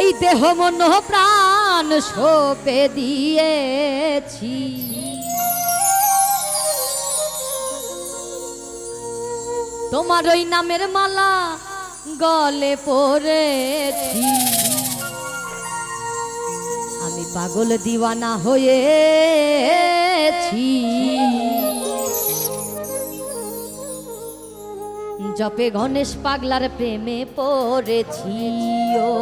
এই দেহ মন প্রাণ সোপে দিয়েছি। তোমার ওই নামের মালা গলে পড়েছি। আমি পাগল দিওয়ানা হয়েছি। জপে গণেশ পাগলার প্রেমে পড়েছি ও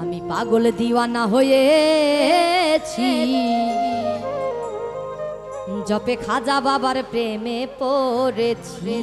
আমি পাগল দিওয়ানা হয়েছি। জপে খাজা বাবার প্রেমে পড়েছি।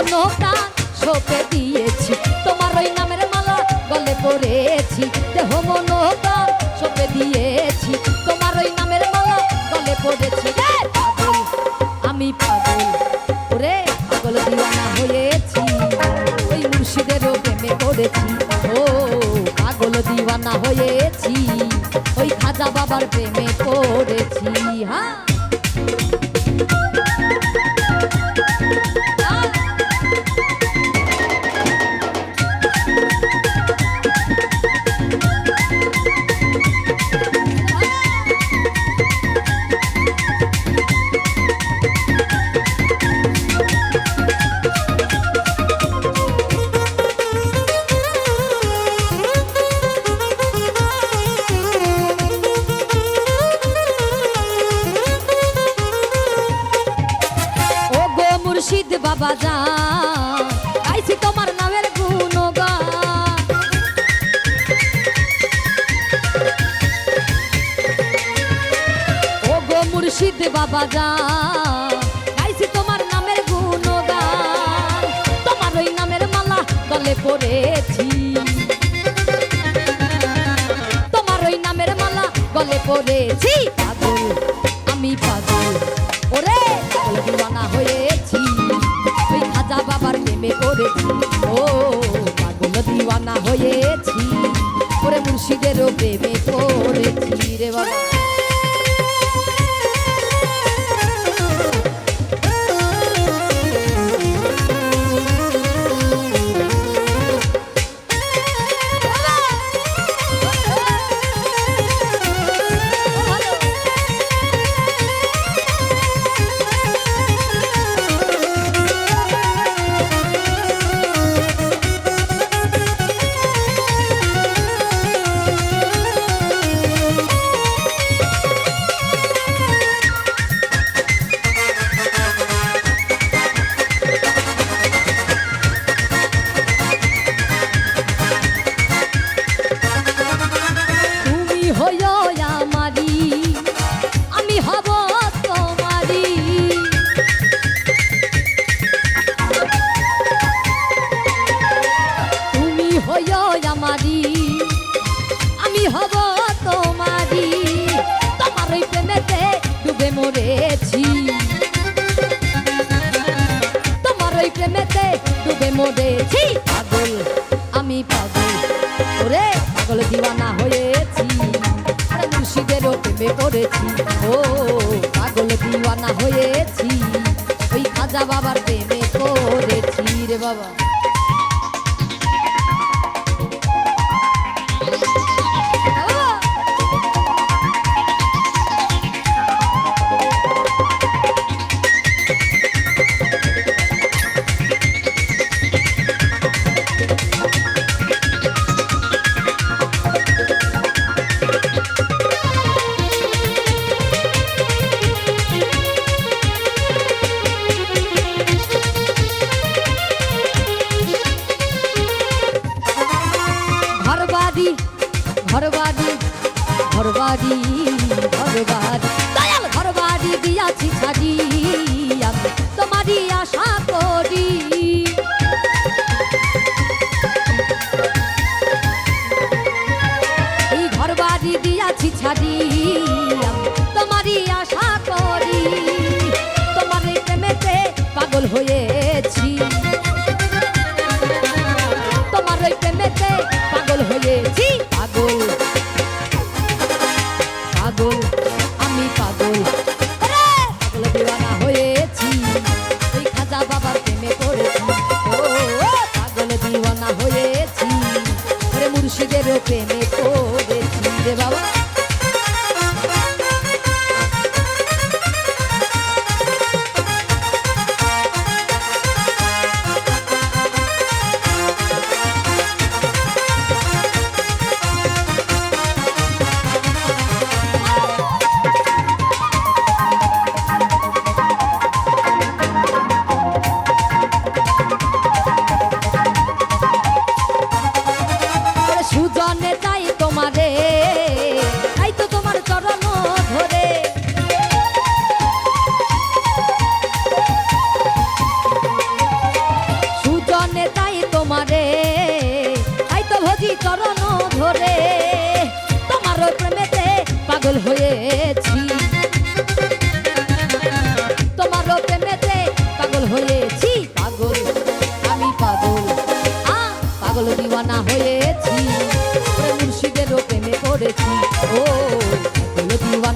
মন প্রাণ সোপে দিয়েছি। তোমার ওই নামের মালা গলে পড়েছি। দেহ মন প্রাণ সোপে দিয়েছি। তোমার ওই নামের মালা গলে পড়েছি। আমি পাগল। ওরে পাগল দিওয়ানা হয়েছি। ওই মুর্শিদেরও প্রেমে পড়েছি। ও পাগল দিওয়ানা হয়েছি। ওই খাজা বাবার প্রেমে পড়েছি। হ্যাঁ। যা গাইছি তোমার নামের গুণগান। ও গো মুর্শিদ বাবা যা তোমার নামের গুণগান। তোমার ওই নামের মালা গলে পড়েছি। তোমার ওই নামের মালা গলে পড়েছি। পড়েছি ও পাগল দিওয়ানা হয়েছি ওরে মুর্শিদেরও প্রেমে পড়েছি রে বাবা। প্রেমেতে ডুবে পাগল, আমি পাগল। ওরে, পাগল দিওয়ানা হয়েছি। আরে মুর্শিদেরও প্রেমে পড়েছি। ও, পাগল দিওয়ানা হয়েছি। ওই খাজা বাবার প্রেমে পড়েছি রে বাবা। ঘরবাড়ি ঘরবাড়ি। দিওয়ানা হয়ে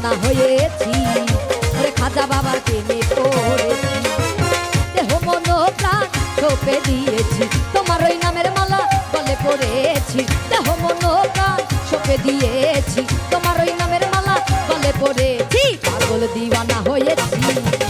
দিওয়ানা হয়েছি। ওরে খাজা বাবার প্রেমে দেহ, মন, প্রাণ ছোপে দিয়েছি। তোমার ওই নামের মালা গলে পড়েছি। দেহ, মন, প্রাণ ছোপে দিয়েছি। তোমার ওই নামের মালা গলে পড়েছি। পাগল দিওয়ানা হয়েছি।